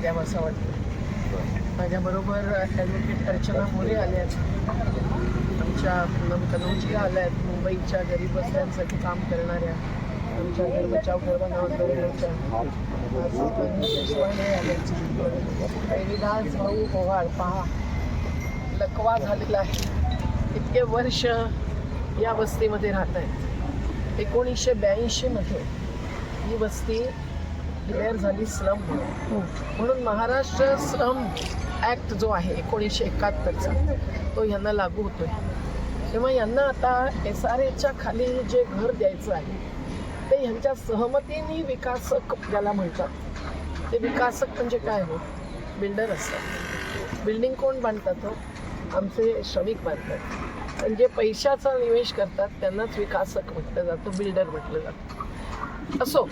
द्यावा असं वाटतं माझ्याबरोबर ॲडव्होकेट अर्चना मोरे आल्या आहेत. आमच्या पूनम कनौजी आल्या आहेत. मुंबईच्या गरीब बसल्यांसाठी काम करणाऱ्या आमच्या घर बचाव घरबना आंदोलनाच्या रविदास भाऊ पोवाळ पहा. लकवा झालेला आहे. इतके वर्ष या वस्तीमध्ये राहत आहेत एकोणीसशे ब्याऐंशीमध्ये ही वस्ती डिक्लेअर झाली स्लम म्हणून म्हणून महाराष्ट्र श्रम ॲक्ट जो आहे एकोणीसशे एकाहत्तरचा तो यांना लागू होतोय. तेव्हा यांना आता एस आर एच्या खाली जे घर द्यायचं आहे ते ह्यांच्या सहमतीने विकासक ज्याला म्हणतात ते विकासक म्हणजे काय हो? बिल्डर असतात. बिल्डिंग कोण बांधतात हो? आमचे श्रमिक बांधतात. पण जे पैशाचा निवेश करतात त्यांनाच विकासक म्हटलं जातं बिल्डर म्हटलं जातं. असो.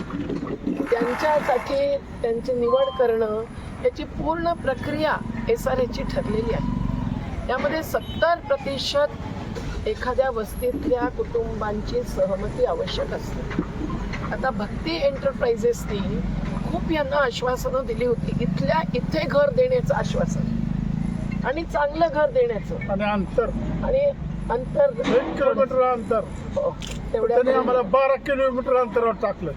त्यांच्यासाठी त्यांची निवड करणं याची पूर्ण प्रक्रिया एस आर एची ठरलेली आहे. त्यामध्ये सत्तर प्रतिशत एखाद्या वस्तीतल्या कुटुंबांची सहमती आवश्यक असते. आता भक्ती एंटरप्राइजेसनी खूप यांना आश्वासनं दिली होती इथल्या इथे घर देण्याचं आश्वासन. आणि चांगलं घर देण्याचं. आणि अंतर. आणि अंतर एक किलोमीटर अंतर. हो, त्यांनी तेवढ्या आम्हाला बारा किलोमीटर अंतरावर टाकलं.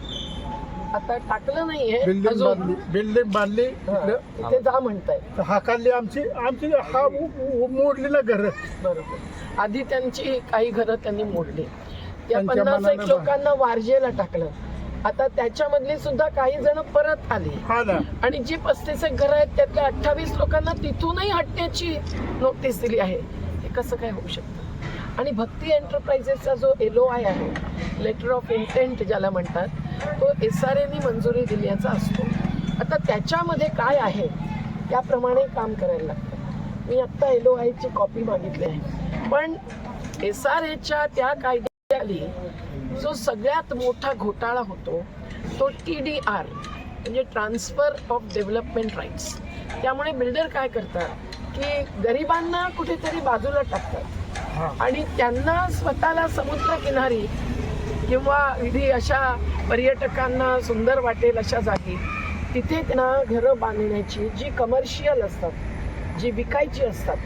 आता टाकलं नाहीये. बिल्डिंग अजून बांधली बिल्डिंग बांधली हा, इकडं. तिथे जा म्हणताय. आमची आमची हा उ- उ- मोडली ना घर. बरोबर. आधी त्यांची काही घरं त्यांनी मोडली. त्या त्यांच्या पन्नास एक मनानं लोकांना वारजेला टाकलं. आता त्याच्यामधली सुद्धा काही जण परत आली. हा ना. आणि जी पस्तीस एक घरं आहेत त्यातल्या अठ्ठावीस लोकांना तिथूनही हटण्याची नोटीस दिली आहे. हे कसं काय होऊ शकतं? आणि भक्ती एंटरप्राइजेसचा जो एल ओ आय आहे लेटर ऑफ इंटेंट ज्याला म्हणतात तो एस आर एनी मंजुरी दिल्याचा असतो. आता त्याच्यामध्ये काय आहे त्याप्रमाणे काम करायला लागतं. मी आत्ता एल ओ आयची कॉपी मागितली आहे. पण एस आर एच्या त्या कायद्याखाली जो सगळ्यात मोठा घोटाळा होतो तो टी डी आर म्हणजे ट्रान्सफर ऑफ डेव्हलपमेंट राईट्स त्यामुळे बिल्डर काय करतात की गरिबांना कुठेतरी बाजूला टाकतात. आणि त्यांना स्वतःला समुद्रकिनारी किंवा विधी अशा पर्यटकांना सुंदर वाटेल अशा जागी तिथे त्यांना घरं बांधण्याची जी कमर्शियल असतात जी विकायची असतात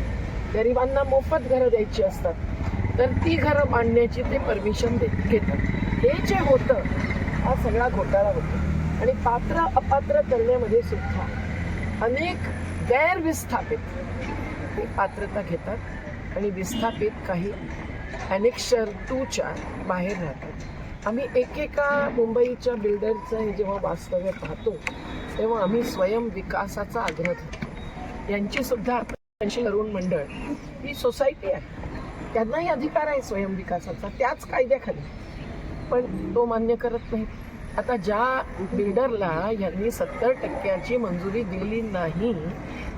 गरिबांना मोफत घरं द्यायची असतात तर ती घरं बांधण्याची ते परमिशन देत घेतात. हे जे होतं हा सगळा घोटाळा होतो. आणि पात्र अपात्र करण्यामध्ये सुद्धा अनेक गैरविस्थापित. ते पात्रता घेतात. आणि विस्थापित काही ॲनेक्शर टूच्या बाहेर राहतात. आम्ही एकेका मुंबईच्या बिल्डरचं हे जेव्हा वास्तव्य पाहतो तेव्हा आम्ही स्वयं विकासाचा आग्रह धरतो. यांची सुद्धा त्यांची तरुण मंडळ ही सोसायटी आहे. त्यांनाही अधिकार आहे स्वयंविकासाचा त्याच कायद्याखाली. पण तो मान्य करत नाही. आता ज्या बिल्डरला यांनी सत्तर टक्क्याची मंजुरी दिली नाही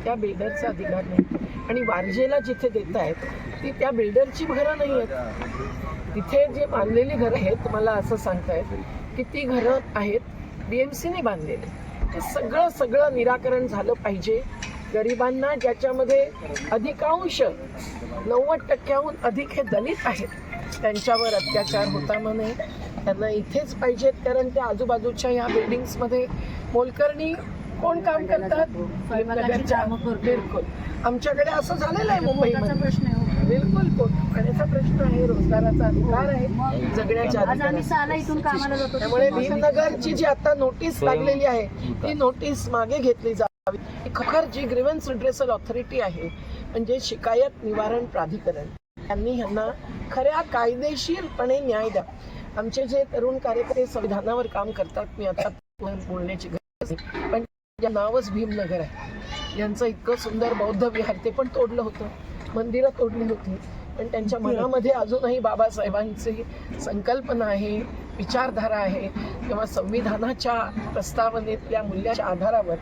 त्या बिल्डरचा अधिकार नाही. आणि वारजेला जिथे देत आहेत ती त्या बिल्डरची घरं नाही आहेत तिथे जे बांधलेली घरं आहेत मला असं सांगतायत की ती घरं आहेत बी एम सीने बांधलेली. ते सगळं सगळं निराकरण झालं पाहिजे. गरिबांना ज्याच्यामध्ये अधिकांश नव्वद टक्क्याहून अधिक हे दलित आहेत त्यांच्यावर अत्याचार होता म्हणे. त्यांना इथेच पाहिजेत कारण त्या आजूबाजूच्या ह्या बिल्डिंग्समध्ये मोलकर्णी कोण काम करतात? नगरच्या बिलकुल. आमच्याकडे असं झालेलं आहे मुंबईमध्ये. प्रश्न आहे हो. बिलकुल पोटपाण्याचा प्रश्न आहे रोजगाराचा अधिकार आहे जगण्याच्या आज आम्ही सहाला अधिकाराचा इथून कामाला जातो. त्यामुळे भीमनगरची जी आता नोटीस लागलेली आहे ती नोटीस मागे घेतली जावी. ही खखर जी ग्रीव्हन्स रिड्रेसल ऑथॉरिटी आहे म्हणजे शिकायत निवारण प्राधिकरण. त्यांनी ह्यांना खऱ्या कायदेशीरपणे न्याय द्या. आमचे जे तरुण कार्यकर्ते संविधानावर काम करतात मी आता बोलण्याची गरज नाही पण या नावच भीमनगर आहे. यांचं इतकं सुंदर बौद्ध विहार ते पण तोडलं होतं. मंदिरं तोडली होती. पण त्यांच्या मनामध्ये अजूनही बाबासाहेबांची संकल्पना आहे विचारधारा आहे किंवा संविधानाच्या प्रस्तावनेतल्या मूल्याच्या आधारावर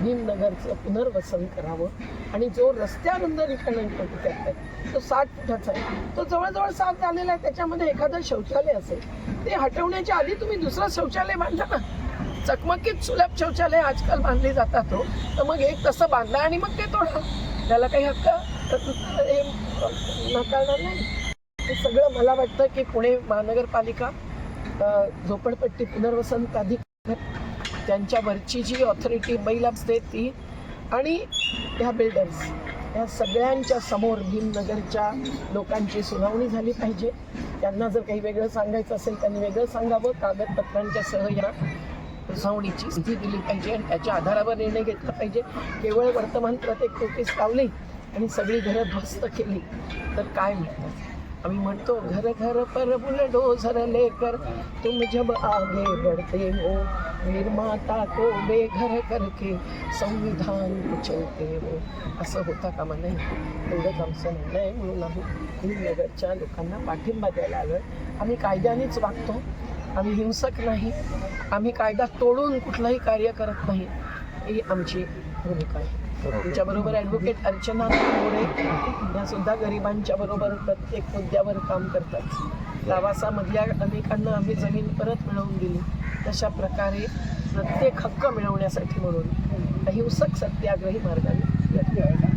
भीमनगरचं पुनर्वसन करावं. आणि जो रस्त्यानंतर रिटर्न करतात तो साठ फुटाचा आहे. तो जवळजवळ साफ झालेला आहे. त्याच्यामध्ये एखादं शौचालय असेल ते हटवण्याच्या आधी तुम्ही दुसरं शौचालय बांधा ना. चकमकीत सुलभ शौचालय आजकाल बांधली जातात हो. तर मग एक तसं बांधा आणि मग ते तोडा. त्याला काही हक्क? नाकारणार नाही. हे सगळं मला वाटतं की पुणे महानगरपालिका झोपडपट्टी पुनर्वसन प्राधिकरण त्यांच्यावरची जी ऑथॉरिटी बैल असते ती आणि ह्या बिल्डर्स या सगळ्यांच्या समोर भीमनगरच्या लोकांची सुनावणी झाली पाहिजे. त्यांना जर काही वेगळं सांगायचं असेल त्यांनी वेगळं सांगावं. कागदपत्रांच्या सह या फसवणीची स्थिती दिली पाहिजे आणि त्याच्या आधारावर निर्णय घेतला पाहिजे. केवळ वर्तमानपत्रात एक नोटीस लावली आणि सगळी घरं ध्वस्त केली तर काय म्हणतात आम्ही म्हणतो घर घर पर बुलडोझर लेकर तुम जब आगे बढ़ते हो निर्माता को बेघर करके संविधान उचलते हो. असं होता कामा नाही एवढंच आमचं म्हणणं आहे. म्हणून आम्ही नगरच्या लोकांना पाठिंबा द्यायला आलो आम्ही कायद्यानेच वागतो. आम्ही हिंसक नाही. आम्ही कायदा तोडून कुठलंही कार्य करत नाही. ही आमची भूमिका आहे. तुमच्याबरोबर ॲडव्होकेट अर्चना मोरे या सुद्धा गरिबांच्या बरोबर प्रत्येक मुद्द्यावर काम करतात. लावासामधल्या अनेकांना आम्ही जमीन परत मिळवून दिली. तशा प्रकारे प्रत्येक हक्क मिळवण्यासाठी म्हणून अहिंसक सत्याग्रही मार्गाने